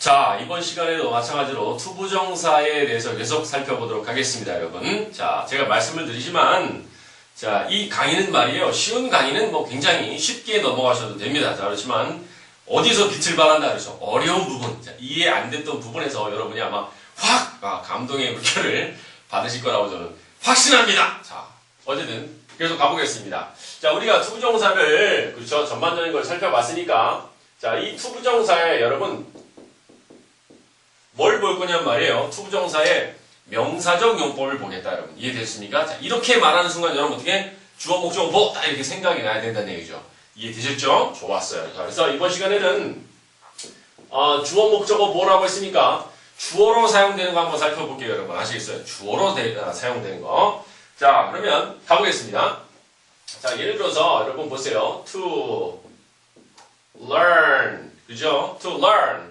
자, 이번 시간에도 마찬가지로 투부정사에 대해서 계속 살펴보도록 하겠습니다, 여러분. 자, 제가 말씀을 드리지만, 자, 이 강의는 말이에요. 쉬운 강의는 뭐 굉장히 쉽게 넘어가셔도 됩니다. 자, 그렇지만, 어디서 빛을 발한다 그러죠? 어려운 부분, 자, 이해 안 됐던 부분에서 여러분이 아마 확 아, 감동의 물결을 받으실 거라고 저는 확신합니다. 자, 어쨌든 계속 가보겠습니다. 자, 우리가 투부정사를 그렇죠 전반적인 걸 살펴봤으니까 자, 이 투부정사에 여러분 뭘 볼 거냔 말이에요. 투부정사의 명사적 용법을 보겠다, 여러분. 이해됐습니까? 자, 이렇게 말하는 순간 여러분 어떻게 주어, 목적어, 뭐, 딱 이렇게 생각이 나야 된다는 얘기죠. 이해되셨죠? 좋았어요. 자, 그래서 이번 시간에는 어, 주어, 목적어 뭐라고 했으니까 주어로 사용되는 거 한번 살펴볼게요, 여러분. 아시겠어요? 주어로 대- 아, 사용되는 거. 자, 그러면 가보겠습니다. 자, 예를 들어서 여러분 보세요. to learn. 그죠? to learn.